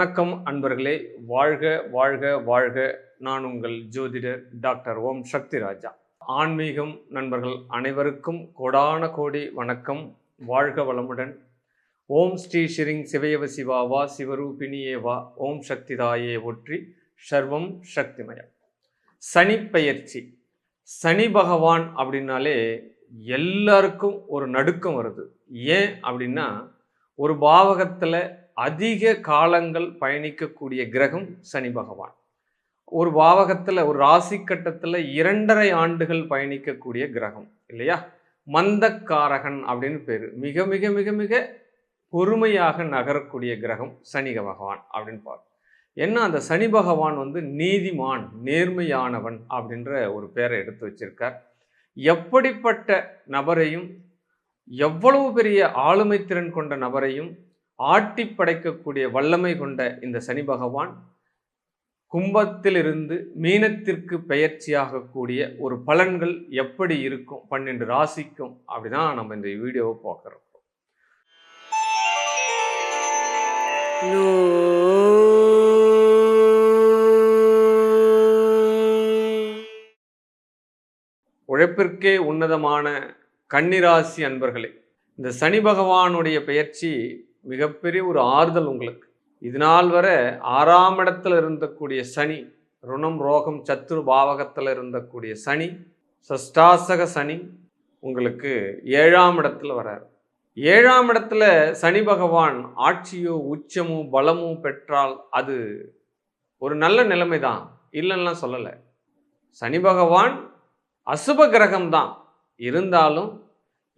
வணக்கம் அன்பர்களே. வாழ்க வாழ்க வாழ்க. நான் உங்கள் ஜோதிடர் டாக்டர் ஓம் சக்தி ராஜா. ஆன்மீகம் நண்பர்கள் அனைவருக்கும் கோடான கோடி வணக்கம். வாழ்க வளமுடன். ஓம் ஸ்ரீ ஷிரிங் சிவயவ சிவாவா சிவரூபிணியே வா. ஓம் சக்திதாயே ஒற்றி சர்வம் சக்திமயம். சனி பெயர்ச்சி. சனி பகவான் அப்படின்னாலே எல்லாருக்கும் ஒரு நடுக்கம் வருது. ஏன் அப்படின்னா ஒரு பாவகத்தில் அதிக காலங்கள் பயணிக்கக்கூடிய கிரகம் சனி பகவான். ஒரு பாவகத்தில் ஒரு ராசி கட்டத்தில் இரண்டரை ஆண்டுகள் பயணிக்கக்கூடிய கிரகம் இல்லையா? மந்தக்காரகன் அப்படின்னு பேர். மிக மிக மிக மிக பொறுமையாக நகரக்கூடிய கிரகம் சனி பகவான் அப்படின்னு பார். என்ன? அந்த சனி பகவான் வந்து நீதிமான் நேர்மையானவன் அப்படின்ற ஒரு பேரை எடுத்து வச்சிருக்கார். எப்படிப்பட்ட நபரையும் எவ்வளவு பெரிய ஆளுமை திறன் கொண்ட நபரையும் ஆட்டி படைக்கக்கூடிய வல்லமை கொண்ட இந்த சனி பகவான் கும்பத்திலிருந்து மீனத்திற்கு பெயர்ச்சியாகக்கூடிய ஒரு பலன்கள் எப்படி இருக்கும்? பன்னெண்டு ராசிக்கும் அப்படிதான் நம்ம இந்த வீடியோவை பார்க்குறோம். உழைப்பிற்கே உன்னதமான கன்னிராசி அன்பர்களே இந்த சனி பகவானுடைய பெயர்ச்சி மிகப்பெரிய ஒரு ஆறுதல் உங்களுக்கு. இது நாள் வரை ஆறாம் இடத்துல இருந்தக்கூடிய சனி ருணம் ரோகம் சத்துரு பாவகத்தில் இருந்தக்கூடிய சனி சஷ்டாசக சனி உங்களுக்கு ஏழாம் இடத்துல வரார். ஏழாம் இடத்துல சனி பகவான் ஆட்சியோ உச்சமோ பலமோ பெற்றால் அது ஒரு நல்ல நிலைமை தான் இல்லைன்னா சொல்லலை. சனி பகவான் அசுப கிரகம்தான். இருந்தாலும்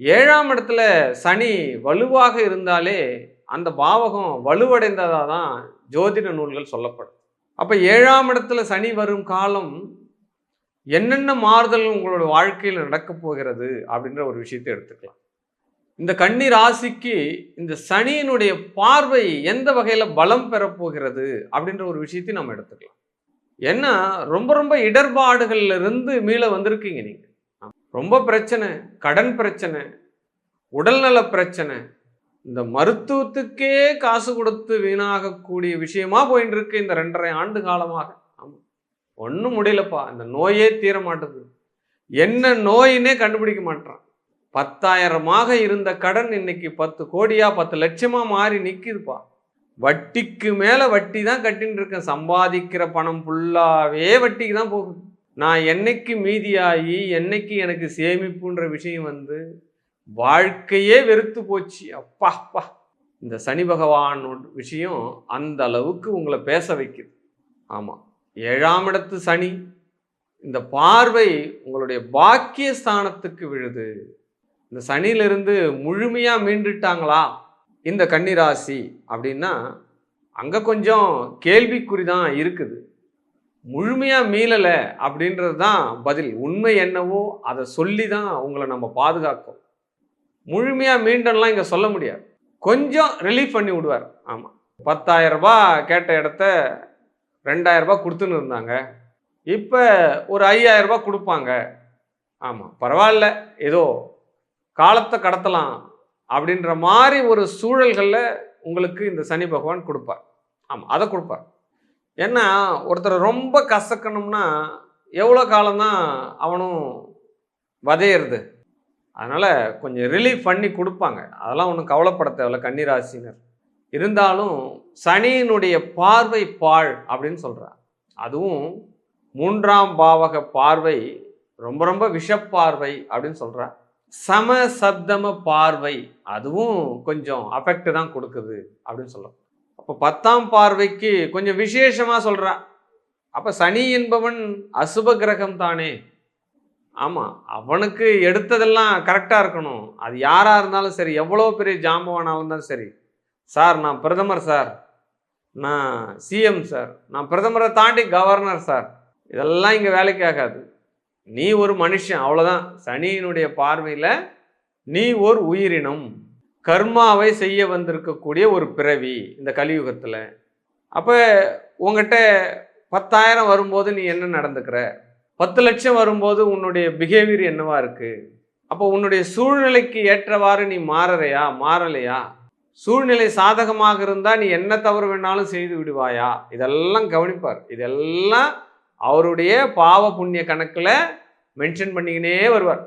ஏழாம் இடத்துல சனி வலுவாக இருந்தாலே அந்த பாவகம் வலுவடைந்ததாக தான் ஜோதிட நூல்கள் சொல்லப்படும். அப்போ ஏழாம் இடத்துல சனி வரும் காலம் என்னென்ன மாறுதல் உங்களோட வாழ்க்கையில் நடக்கப் போகிறது அப்படின்ற ஒரு விஷயத்தை எடுத்துக்கலாம். இந்த கன்னி ராசிக்கு இந்த சனியினுடைய பார்வை எந்த வகையில் பலம் பெறப்போகிறது அப்படின்ற ஒரு விஷயத்தையும் நம்ம எடுத்துக்கலாம். ஏன்னா ரொம்ப ரொம்ப இடர்பாடுகள்ல இருந்து மீள வந்திருக்கீங்க நீங்கள் ரொம்ப பிரச்சனை கடன் பிரச்சனை உடல்நல பிரச்சனை இந்த மருத்துவத்துக்கே காசு கொடுத்து வீணாகக்கூடிய விஷயமா போயிட்டு இருக்கு இந்த ரெண்டரை ஆண்டு காலமாக. ஆமாம் ஒன்றும் முடியலப்பா. இந்த நோயே தீர மாட்டேது என்ன நோயினே கண்டுபிடிக்க மாட்டான் பத்தாயிரமாக இருந்த கடன் இன்னைக்கு பத்து கோடியா பத்து லட்சமா மாறி நிற்கிதுப்பா வட்டிக்கு மேலே வட்டி தான் கட்டின்னு இருக்கேன் சம்பாதிக்கிற பணம் ஃபுல்லாகவே வட்டிக்கு தான் போகுது. நான் என்னைக்கு மீதியாகி என்னைக்கு எனக்கு சேமிப்புன்ற விஷயம் வந்து வாழ்க்கையே வெறுத்து போச்சு. அப்பா அப்பா. இந்த சனி பகவான் விஷயம் அந்த அளவுக்கு உங்களை பேச வைக்குது. ஆமாம் ஏழாம் இடத்து சனி. இந்த பார்வை உங்களுடைய பாக்கிய ஸ்தானத்துக்கு விழுது. இந்த சனியிலிருந்து முழுமையாக மீண்டுட்டாங்களா? இந்த கன்னிராசி அப்படின்னா அங்கே கொஞ்சம் கேள்விக்குறி தான் இருக்குது. முழுமையாக மீளலை அப்படின்றது தான் பதில். உண்மை என்னவோ அதை சொல்லி தான் உங்களை நம்ம பாதுகாக்கும். முழுமையாக மீண்டும்லாம் இங்கே சொல்ல முடியாது. கொஞ்சம் ரிலீஃப் பண்ணி விடுவார். ஆமாம் பத்தாயிரம் கேட்ட இடத்த ரெண்டாயிரம் கொடுத்துன்னு இருந்தாங்க. இப்போ ஒரு ஐயாயிரம் கொடுப்பாங்க. ஆமாம் பரவாயில்ல. ஏதோ காலத்தை கடத்தலாம் அப்படின்ற மாதிரி ஒரு சூழல்களில் உங்களுக்கு இந்த சனி பகவான் கொடுப்பார். ஆமாம் அதை கொடுப்பார். ஏன்னா ஒருத்தர் ரொம்ப கசக்கணும்னா எவ்வளோ காலம்தான் அவனும் வதையிறது? அதனால் கொஞ்சம் ரிலீஃப் பண்ணி கொடுப்பாங்க. அதெல்லாம் ஒன்றும் கவலைப்பட தேவையில்ல கன்னிராசினர். இருந்தாலும் சனியினுடைய பார்வை பாழ் அப்படின்னு சொல்கிறார் அதுவும் மூன்றாம் பாவக பார்வை ரொம்ப ரொம்ப விஷப்பார்வை அப்படின்னு சொல்கிறார் சம சப்தம பார்வை அதுவும் கொஞ்சம் அஃபெக்ட் தான் கொடுக்குது அப்படின்னு சொல்லலாம் அப்போ பத்தாம் பார்வைக்கு கொஞ்சம் விசேஷமாக சொல்கிறா அப்போ சனி என்பவன் அசுப கிரகம் தானே ஆமாம் அவனுக்கு எடுத்ததெல்லாம் கரெக்டாக இருக்கணும். அது யாராக இருந்தாலும் சரி எவ்வளோ பெரிய ஜாம்பவானாக இருந்தாலும் சரி. சார் நான் பிரதமர் சார். நான் சிஎம் சார். நான் பிரதமரை தாண்டி கவர்னர் சார். இதெல்லாம் இங்கே வேலைக்கு ஆகாது. நீ ஒரு மனுஷன் அவ்வளோதான் சனியினுடைய பார்வையில் நீ ஒரு உயிரினம். கர்மாவை செய்ய வந்திருக்கக்கூடிய ஒரு பிறவி இந்த கலியுகத்தில். அப்போ உங்ககிட்ட பத்தாயிரம் வரும்போது நீ என்ன நடந்துக்கிற? பத்து லட்சம் வரும்போது உன்னுடைய பிஹேவியர் என்னவா இருக்கு? அப்போ உன்னுடைய சூழ்நிலைக்கு ஏற்றவாறு நீ மாறறையா? மாறலையா? சூழ்நிலை சாதகமாக இருந்தால் நீ என்ன தவறு வேணாலும் செய்து விடுவாயா? இதெல்லாம் கவனிப்பார். இதெல்லாம் அவருடைய பாவ புண்ணிய கணக்கில் மென்ஷன் பண்ணிக்கினே வருவார்.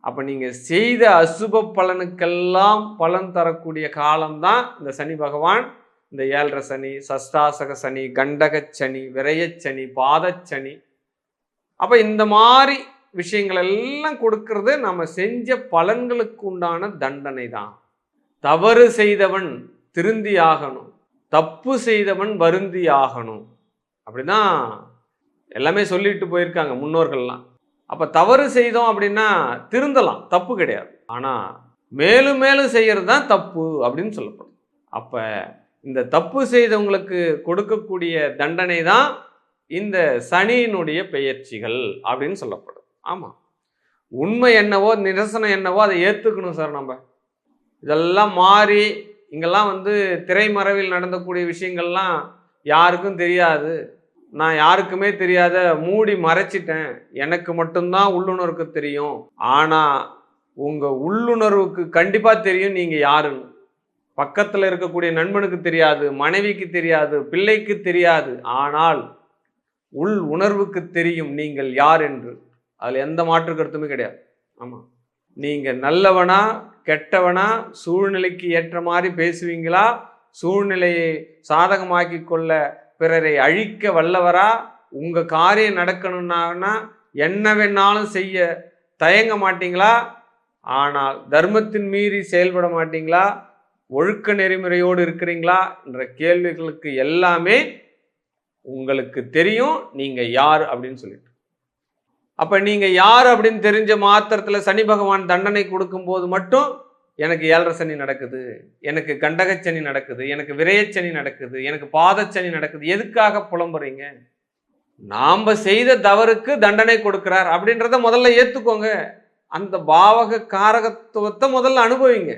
அப்போ நீங்கள் செய்த அசுப பலனுக்கெல்லாம் பலன் தரக்கூடிய காலம்தான் இந்த சனி பகவான். இந்த ஏழரை சனி சஷ்டாசக சனி கண்டகச் சனி விரயச் சனி பாதச்சனி அப்போ இந்த மாதிரி விஷயங்கள் எல்லாம் கொடுக்கறது நம்ம செஞ்ச பலன்களுக்கு உண்டான தண்டனை தான் தவறு செய்தவன் திருந்தி ஆகணும் தப்பு செய்தவன் வருந்தி ஆகணும் அப்படிதான் எல்லாமே சொல்லிட்டு போயிருக்காங்க முன்னோர்கள்லாம். அப்போ தவறு செய்தோம் அப்படின்னா திருந்தலாம் தப்பு கிடையாது. ஆனால் மேலும் மேலும் செய்கிறது தான் தப்பு அப்படின்னு சொல்லப்படும். அப்போ இந்த தப்பு செய்தவங்களுக்கு கொடுக்கக்கூடிய தண்டனை தான் இந்த சனியினுடைய பெயர்ச்சிகள் அப்படின்னு சொல்லப்படும். ஆமாம் உண்மை என்னவோ நிரசனம் என்னவோ அதை ஏற்றுக்கணும் சார் நம்ம. இதெல்லாம் மாறி இங்கெல்லாம் வந்து திரைமறைவில் நடந்தக்கூடிய விஷயங்கள்லாம் யாருக்கும் தெரியாது. நான் யாருக்குமே தெரியாத மூடி மறைச்சிட்டேன். எனக்கு மட்டும்தான் உள்ளுணர்வுக்கு தெரியும். ஆனால் உங்கள் உள்ளுணர்வுக்கு கண்டிப்பாக தெரியும் நீங்கள் யாருன்னு. பக்கத்தில் இருக்கக்கூடிய நண்பனுக்கு தெரியாது மனைவிக்கு தெரியாது பிள்ளைக்கு தெரியாது. ஆனால் உள் உணர்வுக்கு தெரியும் நீங்கள் யார் என்று. அதில் எந்த மாற்று கருத்துமே கிடையாது. ஆமாம் நீங்கள் நல்லவனா கெட்டவனா சூழ்நிலைக்கு ஏற்ற மாதிரி பேசுவீங்களா? சூழ்நிலையை சாதகமாக்கி கொள்ள பிறரை அழிக்க வல்லவரா? உங்கள் காரியம் நடக்கணும்னா என்ன வேணாலும் செய்ய தயங்க மாட்டீங்களா? ஆனால் தர்மத்தின் மீறி செயல்பட மாட்டீங்களா? ஒழுக்க நெறிமுறையோடு இருக்கிறீங்களா? என்ற கேள்விகளுக்கு எல்லாமே உங்களுக்கு தெரியும் நீங்கள் யார் அப்படின்னு சொல்லிட்டு. அப்போ நீங்கள் யார் அப்படின்னு தெரிஞ்ச மாத்திரத்தில் சனி பகவான் தண்டனை கொடுக்கும்போது மட்டும் எனக்கு ஏழரை சனி நடக்குது எனக்கு கண்டகச்சனி நடக்குது எனக்கு விரயச்சனி நடக்குது எனக்கு பாதச்சனி நடக்குது எதுக்காக புலம்புறீங்க? நாம் செய்த தவறுக்கு தண்டனை கொடுக்கிறார் அப்படின்றத முதல்ல ஏற்றுக்கோங்க அந்த பாவக காரகத்துவத்தை முதல்ல அனுபவிங்க.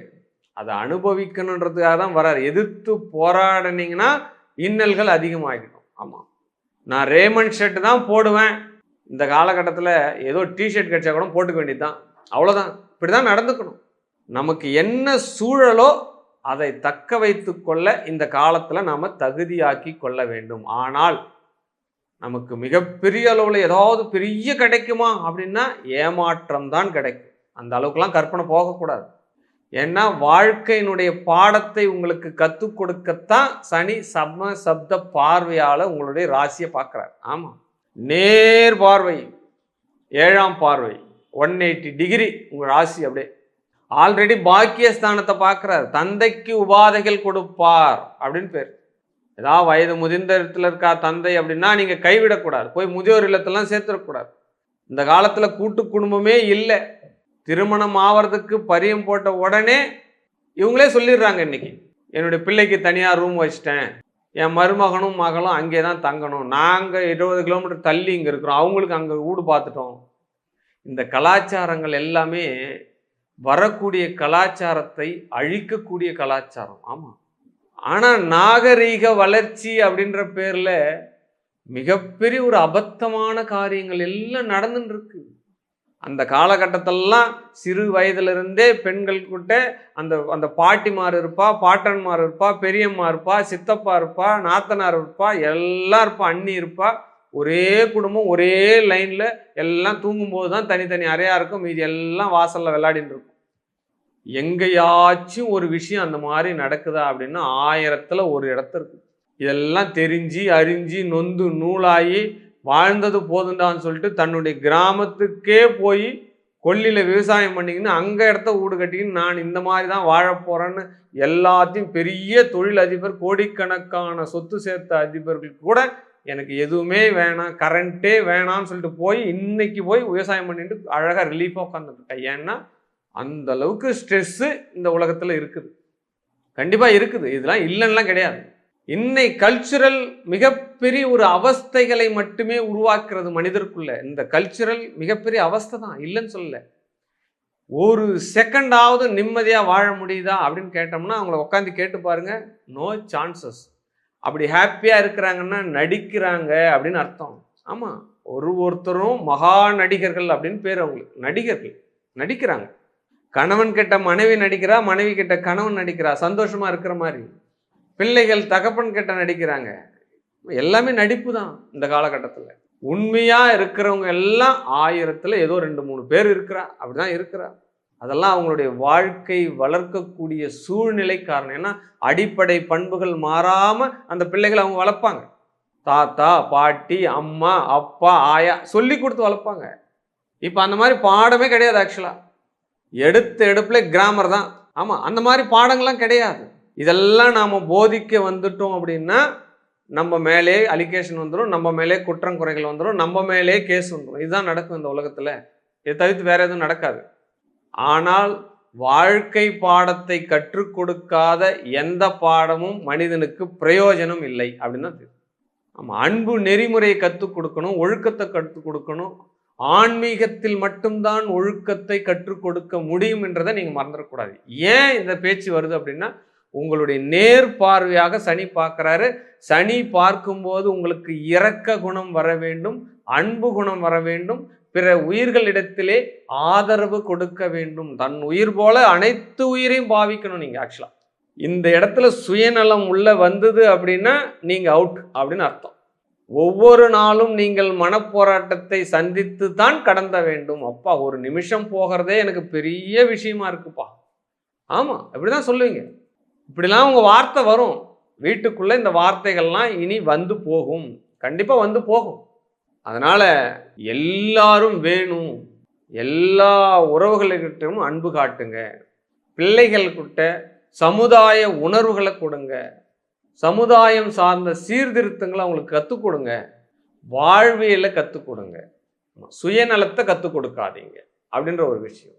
அதை அனுபவிக்கணுன்றதுக்காக தான் வராரு. எதிர்த்து போராடினீங்கன்னா இன்னல்கள் அதிகமாகிடும். ஆமாம் நான் ரேமண்ட் ஷர்ட் தான் போடுவேன். இந்த காலகட்டத்தில் ஏதோ டிஷர்ட் கிடைச்சா கூட போட்டுக்க வேண்டியது தான் அவ்வளோதான் இப்படி தான் நடந்துக்கணும். நமக்கு என்ன சூழலோ அதை தக்க வைத்து கொள்ள இந்த காலத்தில் நாம் தகுதியாக்கி கொள்ள வேண்டும். ஆனால் நமக்கு மிகப்பெரிய அளவில் ஏதாவது பெரிய கிடைக்குமா அப்படின்னா ஏமாற்றம் தான் கிடைக்கும். அந்த அளவுக்குலாம் கற்பனை போகக்கூடாது. ஏன்னா வாழ்க்கையினுடைய பாடத்தை உங்களுக்கு கற்றுக் கொடுக்கத்தான் சனி சம சப்த பார்வையால் உங்களுடைய ராசியை பார்க்குறார். ஆமாம் நேர் பார்வை ஏழாம் பார்வை ஒன் எயிட்டி டிகிரி உங்கள் ராசி அப்படியே. ஆல்ரெடி பாக்கியஸ்தானத்தை பார்க்குறார். தந்தைக்கு உபாதைகள் கொடுப்பார் அப்படின்னு பேர். ஏதாவது வயது முதிர்ந்த இடத்துல இருக்கா தந்தை அப்படின்னா நீங்கள் கைவிடக்கூடாது. போய் முதியோர் இல்லத்தெல்லாம் சேர்த்துடக்கூடாது. இந்த காலத்தில் கூட்டு குடும்பமே இல்லை. திருமணம் ஆவறதுக்கு பரியம் போட்ட உடனே இவங்களே சொல்லிடுறாங்க இன்னைக்கு. என்னுடைய பிள்ளைக்கு தனியாக ரூம் வச்சிட்டேன். என் மருமகனும் மகளும் அங்கே தான் தங்கணும். நாங்கள் இருபது கிலோமீட்டர் தள்ளி இங்கே இருக்கிறோம். அவங்களுக்கு அங்கே வீடு பார்த்துட்டோம். இந்த கலாச்சாரங்கள் எல்லாமே வரக்கூடிய கலாச்சாரத்தை அழிக்கக்கூடிய கலாச்சாரம். ஆமாம் ஆனால் நாகரீக வளர்ச்சி அப்படின்ற பேரில் மிகப்பெரிய ஒரு அபத்தமான காரியங்கள் எல்லாம் நடந்துட்டு இருக்கு. அந்த காலகட்டத்திலலாம் சிறு வயதிலிருந்தே பெண்கள்கிட்ட அந்த அந்த பாட்டிமார் இருப்பா பாட்டன்மார் இருப்பா பெரியம்மா இருப்பா சித்தப்பா இருப்பா நாத்தனார் இருப்பா எல்லாம் இருப்பா அண்ணி இருப்பா. ஒரே குடும்பம் ஒரே லைனில் எல்லாம் தூங்கும்போது தான் தனித்தனி அறையாக இருக்கும். மீதி எல்லாம் வாசலில் விளையாடின்னு இருக்கும். எங்கேயாச்சும் ஒரு விஷயம் அந்த மாதிரி நடக்குதா அப்படின்னா ஆயிரத்தில் ஒரு இடத்த இருக்கு இதெல்லாம் தெரிஞ்சு அறிஞ்சு நொந்து நூலாகி வாழ்ந்தது போதுண்டான்னு சொல்லிட்டு தன்னுடைய கிராமத்துக்கே போய் கொல்லியில் விவசாயம் பண்ணிக்கின்னு அங்கே இடத்த வீடு கட்டிக்கின்னு நான் இந்த மாதிரி தான் வாழ போகிறேன்னு எல்லாத்தையும் பெரிய தொழில் அதிபர் கோடிக்கணக்கான சொத்து சேர்த்த அதிபர்கள் கூட எனக்கு எதுவுமே வேணாம் கரண்ட்டே வேணாம்னு சொல்லிட்டு போய் இன்னைக்கு போய் விவசாயம் பண்ணிட்டு அழகாக ரிலீஃபாக உட்காந்துருக்கேன் ஏன்னா அந்த அளவுக்கு ஸ்ட்ரெஸ்ஸு இந்த உலகத்தில் இருக்குது. கண்டிப்பாக இருக்குது. இதெல்லாம் இல்லைன்னா கிடையாது. இன்னை கல்ச்சுரல் மிகப்பெரிய ஒரு அவஸ்தைகளை மட்டுமே உருவாக்குறது மனிதருக்குள்ள. இந்த கல்ச்சுரல் மிகப்பெரிய அவஸ்தை தான். இல்லைன்னு சொல்லல. ஒரு செகண்டாவது நிம்மதியாக வாழ முடியுதா அப்படின்னு கேட்டோம்னா அவங்கள உட்காந்து கேட்டு பாருங்க நோ சான்சஸ் அப்படி ஹாப்பியாக இருக்கிறாங்கன்னா நடிக்கிறாங்க அப்படின்னு அர்த்தம். ஆமாம் ஒரு ஒருத்தரும் மகா நடிகர்கள் அப்படின்னு பேர் அவங்களுக்கு. நடிகர்கள். நடிக்கிறாங்க. கணவன் கிட்ட மனைவி நடிக்கிறா மனைவி கிட்ட கணவன் நடிக்கிறா. சந்தோஷமாக இருக்கிற மாதிரி. பிள்ளைகள் தகப்பன் கிட்ட நடிக்கிறாங்க. எல்லாமே நடிப்பு தான் இந்த காலகட்டத்தில். உண்மையாக இருக்கிறவங்க எல்லாம் ஆயிரத்தில் ஏதோ ரெண்டு மூணு பேர் இருக்கிறா அப்படிதான் இருக்கிறா. அதெல்லாம் அவங்களுடைய வாழ்க்கை வளர்க்கக்கூடிய சூழ்நிலை காரணம். ஏன்னா அடிப்படை பண்புகள் மாறாமல் அந்த பிள்ளைகளை அவங்க வளர்ப்பாங்க. தாத்தா பாட்டி அம்மா அப்பா ஆயா சொல்லி கொடுத்து வளர்ப்பாங்க. இப்போ அந்த மாதிரி பாடமே கிடையாது ஆக்சுவலாக எடுத்த எடுப்பில் கிராமர் தான். ஆமாம் அந்த மாதிரி பாடங்கள்லாம் கிடையாது. இதெல்லாம் நாம் போதிக்க வந்துட்டோம் அப்படின்னா நம்ம மேலே அலிகேஷன் வந்துடும் நம்ம மேலே குற்றம் குறைகள் வந்துடும் நம்ம மேலே கேஸ் வந்துடும் இதுதான் நடக்கும் இந்த உலகத்தில். இதை தவிர்த்து வேறு எதுவும் நடக்காது. ஆனால் வாழ்க்கை பாடத்தை கற்றுக் கொடுக்காத எந்த பாடமும் மனிதனுக்கு பிரயோஜனம் இல்லை அப்படின்னு தான் ஆமாம் அன்பு நெறிமுறையை கற்றுக் கொடுக்கணும் ஒழுக்கத்தை கற்றுக் கொடுக்கணும். ஆன்மீகத்தில் மட்டும்தான் ஒழுக்கத்தை கற்றுக் கொடுக்க முடியும் என்றதை நீங்கள் மறந்துடக்கூடாது. ஏன் இந்த பேச்சு வருது அப்படின்னா உங்களுடைய நேர் பார்வையாக சனி பார்க்குறாரு. சனி பார்க்கும்போது உங்களுக்கு இரக்க குணம் வர வேண்டும் அன்பு குணம் வர வேண்டும். பிற உயிர்களிடத்திலே ஆதரவு கொடுக்க வேண்டும். தன் உயிர் போல அனைத்து உயிரையும் பாவிக்கணும் நீங்கள் ஆக்சுவலாக இந்த இடத்துல சுயநலம் உள்ள வந்தது அப்படின்னா நீங்கள் அவுட் அப்படின்னு அர்த்தம். ஒவ்வொரு நாளும் நீங்கள் மனப்போராட்டத்தை சந்தித்து தான் கடந்த வேண்டும். அப்பா ஒரு நிமிஷம் போகிறதே எனக்கு பெரிய விஷயமா இருக்குப்பா. ஆமாம் இப்படிதான் சொல்லுவீங்க. இப்படிலாம் உங்கள் வார்த்தை வரும். வீட்டுக்குள்ளே இந்த வார்த்தைகள்லாம் இனி வந்து போகும். கண்டிப்பாக வந்து போகும். அதனால் எல்லாரும் வேணும். எல்லா உறவுகளுக்கிட்டும் அன்பு காட்டுங்க. பிள்ளைகள்கிட்ட சமுதாய உணர்வுகளை கொடுங்க. சமுதாயம் சார்ந்த சீர்திருத்தங்களை அவங்களுக்கு கற்றுக் கொடுங்க. வாழ்வியலை கற்றுக் கொடுங்க. சுயநலத்தை கற்றுக் கொடுக்காதீங்க. அப்படின்ற ஒரு விஷயம்.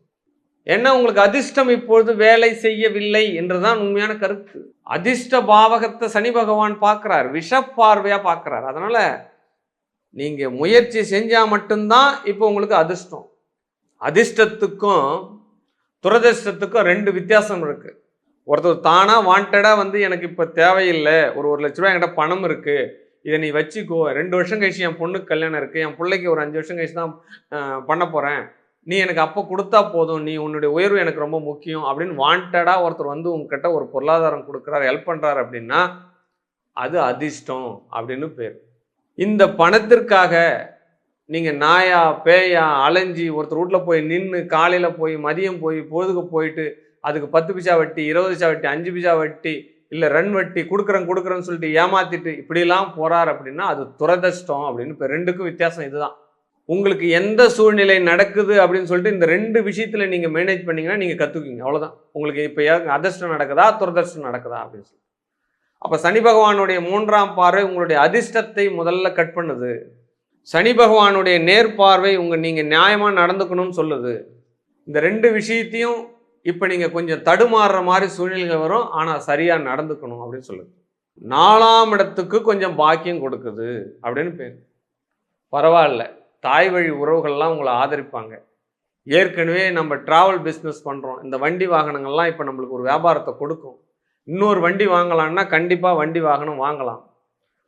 ஏன்னா உங்களுக்கு அதிர்ஷ்டம் இப்பொழுது வேலை செய்யவில்லை என்றுதான் உண்மையான கருத்து. அதிர்ஷ்ட பாவகத்தை சனி பகவான் பார்க்கிறார் விஷப்பார்வையா பார்க்கிறார். அதனால நீங்க முயற்சி செஞ்சா மட்டும்தான் இப்போ உங்களுக்கு அதிர்ஷ்டம். அதிர்ஷ்டத்துக்கும் துரதிர்ஷ்டத்துக்கும் ரெண்டு வித்தியாசம் இருக்கு. ஒருத்தர் தானா வாண்டடா வந்து எனக்கு இப்போ தேவையில்லை ஒரு ஒரு லட்ச ரூபாய் என்கிட்ட பணம் இருக்கு இதை நீ வச்சுக்கோ. ரெண்டு வருஷம் கழிச்சு என் பொண்ணுக்கு கல்யாணம் இருக்கு என் பிள்ளைக்கு ஒரு அஞ்சு வருஷம் கழிச்சு தான் பண்ண போறேன். நீ எனக்கு அப்போ கொடுத்தா போதும் நீ உன்னுடைய உயர்வு எனக்கு ரொம்ப முக்கியம் அப்படின்னு வாண்டடாக ஒருத்தர் வந்து உங்ககிட்ட ஒரு பொருளாதாரம் கொடுக்குறாரு ஹெல்ப் பண்ணுறாரு அப்படின்னா அது அதிர்ஷ்டம் அப்படின்னு பேர். இந்த பணத்திற்காக நீங்கள் நாயா பேயா அலைஞ்சி ஒருத்தர் வீட்டில் போய் நின்று காலையில் போய் மதியம் போய் பொழுதுக்கு போயிட்டு அதுக்கு பத்து பிசா வட்டி இருபது பிசா வட்டி அஞ்சு பிசா வட்டி இல்லை ரன் வட்டி கொடுக்குறேன் கொடுக்குறேன்னு சொல்லிட்டு ஏமாத்திட்டு இப்படிலாம் போகிறார் அப்படின்னா அது துரதிர்ஷ்டம் அப்படின்னு இப்போ ரெண்டுக்கும் வித்தியாசம் இதுதான். உங்களுக்கு எந்த சூழ்நிலை நடக்குது அப்படின்னு சொல்லிட்டு இந்த ரெண்டு விஷயத்தில் நீங்கள் மேனேஜ் பண்ணீங்கன்னா நீங்கள் கற்றுக்குங்க அவ்வளோதான் உங்களுக்கு இப்போ அதிர்ஷ்டம் நடக்குதா துரதிர்ஷ்டம் நடக்குதா அப்படின்னு சொல்லி அப்போ சனி பகவானுடைய மூன்றாம் பார்வை உங்களுடைய அதிர்ஷ்டத்தை முதல்ல கட் பண்ணுது. சனி பகவானுடைய நேர்பார்வை உங்கள் நீங்கள் நியாயமாக நடந்துக்கணும்னு சொல்லுது. இந்த ரெண்டு விஷயத்தையும் இப்போ நீங்கள் கொஞ்சம் தடுமாறுற மாதிரி சூழ்நிலைகள் வரும். ஆனால் சரியாக நடந்துக்கணும் அப்படின்னு சொல்லுது. நாலாம் இடத்துக்கு கொஞ்சம் பாக்கியம் கொடுக்குது அப்படின்னு பேர். பரவாயில்ல. தாய் வழி உறவுகள்லாம் உங்களை ஆதரிப்பாங்க. ஏற்கனவே நம்ம டிராவல் பிஸ்னஸ் பண்ணுறோம் இந்த வண்டி வாகனங்கள்லாம் இப்போ நம்மளுக்கு ஒரு வியாபாரத்தை கொடுக்கும். இன்னொரு வண்டி வாங்கலாம்னா கண்டிப்பாக வண்டி வாகனம் வாங்கலாம்.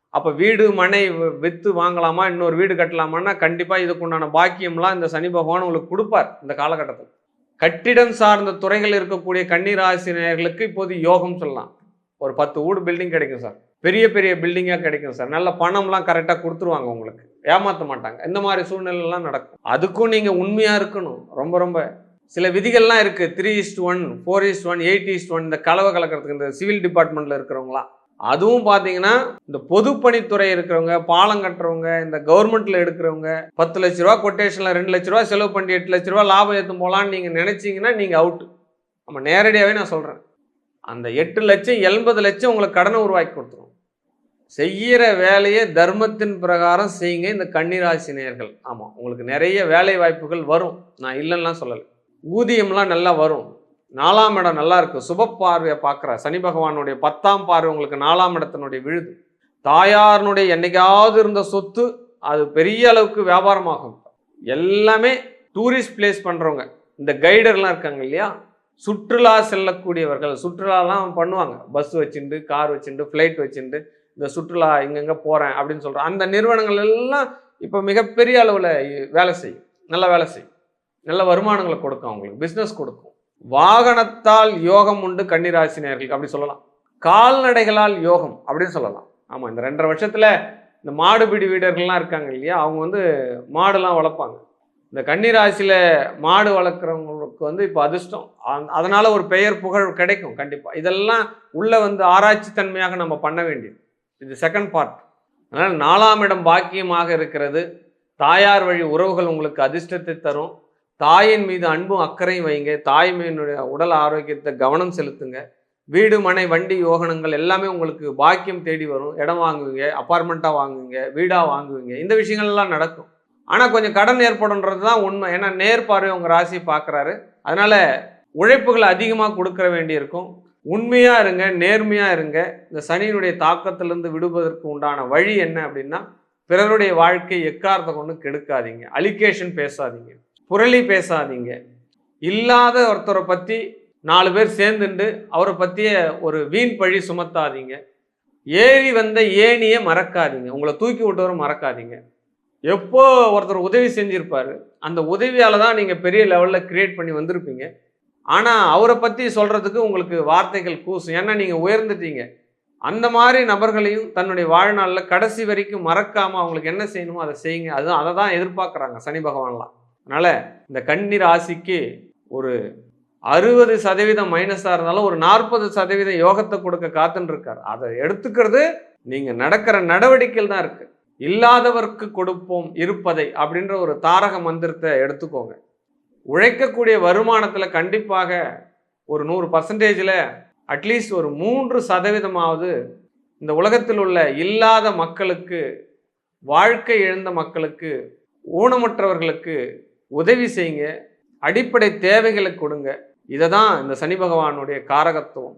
அப்போ வீடு மனை விற்று வாங்கலாமா? இன்னொரு வீடு கட்டலாமான்னா கண்டிப்பாக இதுக்குண்டான பாக்கியம்லாம் இந்த சனி பகவான் உங்களுக்கு கொடுப்பார் இந்த காலகட்டத்தில். கட்டிடம் சார்ந்த துறைகள் இருக்கக்கூடிய கன்னிராசினியர்களுக்கு இப்போது யோகம் சொல்லலாம். ஒரு பத்து வீடு பில்டிங் கிடைக்கும் சார். பெரிய பெரிய பில்டிங்காக கிடைக்கும் சார். நல்ல பணம்லாம் கரெக்டாக கொடுத்துருவாங்க உங்களுக்கு. ஏமாற்ற மாட்டாங்க. இந்த மாதிரி சூழ்நிலைலாம் நடக்கும். அதுக்கும் நீங்கள் உண்மையாக இருக்கணும். ரொம்ப ரொம்ப. சில விதிகள்லாம் இருக்குது three is to one four is to one eight is to one இந்த கலவை கலக்கிறதுக்கு இந்த சிவில் டிபார்ட்மெண்ட்டில் இருக்கிறவங்களாம் அதுவும் பார்த்தீங்கன்னா இந்த பொதுப்பணித்துறை இருக்கிறவங்க பாலம் கட்டுறவங்க இந்த கவர்மெண்ட்டில் எடுக்கிறவங்க பத்து லட்ச ரூபா கொட்டேஷனில் ரெண்டு லட்ச ரூபா செலவு பண்ணி எட்டு லட்ச ரூபா லாபம் ஏற்றும் போகலான்னு நீங்கள் நினச்சிங்கன்னா நீங்கள் அவுட் நம்ம நேரடியாகவே நான் சொல்கிறேன் அந்த எட்டு லட்சம் எண்பது லட்சம் உங்களுக்கு கடனை உருவாக்கி கொடுத்துரும். செய்கிற வேலையை தர்மத்தின் பிரகாரம் செய்யுங்க இந்த கன்னிராசி நேர்கள் ஆமாம் உங்களுக்கு நிறைய வேலை வாய்ப்புகள் வரும். நான் இல்லைன்னா சொல்லலை. ஊதியம்லாம் நல்லா வரும். நாலாம் இடம் நல்லா இருக்கு. சுப பார்வையை பார்க்குற. சனி பகவானுடைய பத்தாம் பார்வை உங்களுக்கு நாலாம் இடத்தினுடைய விழுது. தாயாரினுடைய என்னைக்காவது இருந்த சொத்து அது பெரிய அளவுக்கு வியாபாரமாகும். எல்லாமே டூரிஸ்ட் பிளேஸ் பண்ணுறவங்க இந்த கைடர்லாம் இருக்காங்க இல்லையா? சுற்றுலா செல்லக்கூடியவர்கள். சுற்றுலாலாம் பண்ணுவாங்க. பஸ் வச்சுட்டு கார் வச்சுட்டு ஃப்ளைட் வச்சுட்டு இந்த சுற்றுலா இங்கங்கே போகிறேன் அப்படின்னு சொல்கிறேன் அந்த நிறுவனங்கள் எல்லாம் இப்போ மிகப்பெரிய அளவில் வேலை செய்யும். நல்ல வேலை செய்யும். நல்ல வருமானங்களை கொடுக்கும் அவங்களுக்கு. பிஸ்னஸ் கொடுக்கும். வாகனத்தால் யோகம் உண்டு கன்னிராசினியர்களுக்கு அப்படி சொல்லலாம். கால்நடைகளால் யோகம் அப்படின்னு சொல்லலாம். ஆமாம் இந்த ரெண்டரை வருஷத்தில் இந்த மாடுபிடி வீடர்கள்லாம் இருக்காங்க இல்லையா? அவங்க வந்து மாடுலாம் வளர்ப்பாங்க. இந்த கன்னிராசியில் மாடு வளர்க்குறவங்களுக்கு வந்து இப்போ அதிர்ஷ்டம். அதனால் ஒரு பெயர் புகழ் கிடைக்கும் கண்டிப்பாக இதெல்லாம் உள்ளே வந்து ஆராய்ச்சி தன்மையாக நம்ம பண்ண வேண்டியது. இது செகண்ட் பார்ட் அதனால் நாலாம் இடம் பாக்கியமாக இருக்கிறது. தாயார் வழி உறவுகள் உங்களுக்கு அதிர்ஷ்டத்தை தரும். தாயின் மீது அன்பும் அக்கறையும் வைங்க. தாய்மையினுடைய உடல் ஆரோக்கியத்தை கவனம் செலுத்துங்க. வீடு மனை வண்டி யோகனங்கள் எல்லாமே உங்களுக்கு பாக்கியம் தேடி வரும். இடம் வாங்குவீங்க அப்பார்ட்மெண்ட்டாக வாங்குவீங்க வீடாக வாங்குவீங்க. இந்த விஷயங்கள்லாம் நடக்கும். ஆனால் கொஞ்சம் கடன் ஏற்படுன்றது தான் உண்மை. ஏன்னா நேர்பார்வை உங்கள் ராசியை பார்க்குறாரு. அதனால் உழைப்புகள் அதிகமாக கொடுக்கற வேண்டியிருக்கும். உண்மையாக இருங்க நேர்மையாக இருங்க. இந்த சனியினுடைய தாக்கத்திலிருந்து விடுவதற்கு உண்டான வழி என்ன அப்படின்னா பிறருடைய வாழ்க்கை எக்காரத்தை கொண்டு கெடுக்காதீங்க. அலிகேஷன் பேசாதீங்க. புரளி பேசாதீங்க. இல்லாத ஒருத்தரை பற்றி நாலு பேர் சேர்ந்துண்டு அவரை பற்றிய ஒரு வீண் பழி சுமத்தாதீங்க. ஏறி வந்த ஏணியை மறக்காதீங்க. உங்களை தூக்கி விட்டவரும் மறக்காதீங்க. எப்போ ஒருத்தர் உதவி செஞ்சுருப்பார் அந்த உதவியால் தான் நீங்கள் பெரிய லெவலில் க்ரியேட் பண்ணி வந்திருப்பீங்க. ஆனால் அவரை பற்றி சொல்கிறதுக்கு உங்களுக்கு வார்த்தைகள் கூசும். ஏன்னா நீங்கள் உயர்ந்துட்டீங்க. அந்த மாதிரி நபர்களையும் தன்னுடைய வாழ்நாளில் கடைசி வரைக்கும் மறக்காமல் அவங்களுக்கு என்ன செய்யணுமோ அதை செய்யுங்க. அதுதான் அதை தான் எதிர்பார்க்குறாங்க சனி பகவான்லாம். அதனால் இந்த கன்னி ராசிக்கு ஒரு அறுபது சதவீதம் மைனஸாக இருந்தாலும் ஒரு நாற்பது சதவீதம் யோகத்தை கொடுக்க காத்துன்னு இருக்கார் அதை எடுத்துக்கிறது நீங்கள் நடக்கிற நடவடிக்கையில் தான் இருக்குது இல்லாதவர்க்கு கொடுப்போம் இருப்பதை அப்படின்ற ஒரு தாரக மந்திரத்தை எடுத்துக்கோங்க. உழைக்கக்கூடிய வருமானத்தில் கண்டிப்பாக ஒரு நூறு பர்சன்டேஜில் அட்லீஸ்ட் ஒரு மூன்று சதவீதமாவது இந்த உலகத்தில் உள்ள இல்லாத மக்களுக்கு வாழ்க்கை இழந்த மக்களுக்கு ஊனமற்றவர்களுக்கு உதவி செய்யுங்க. அடிப்படை தேவைகளை கொடுங்க. இதை தான் இந்த சனி பகவானுடைய காரகத்துவம்.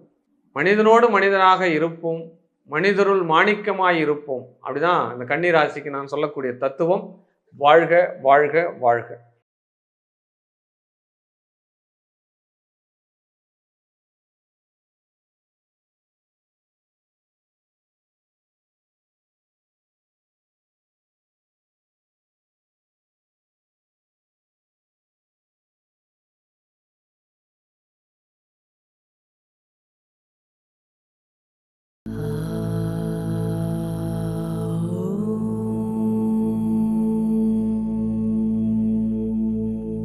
மனிதனோடு மனிதனாக இருப்போம். மனிதருள் மாணிக்கமாய் இருப்போம். அப்படிதான் இந்த கன்னி ராசிக்கு நான் சொல்லக்கூடிய தத்துவம். வாழ்க வாழ்க வாழ்க.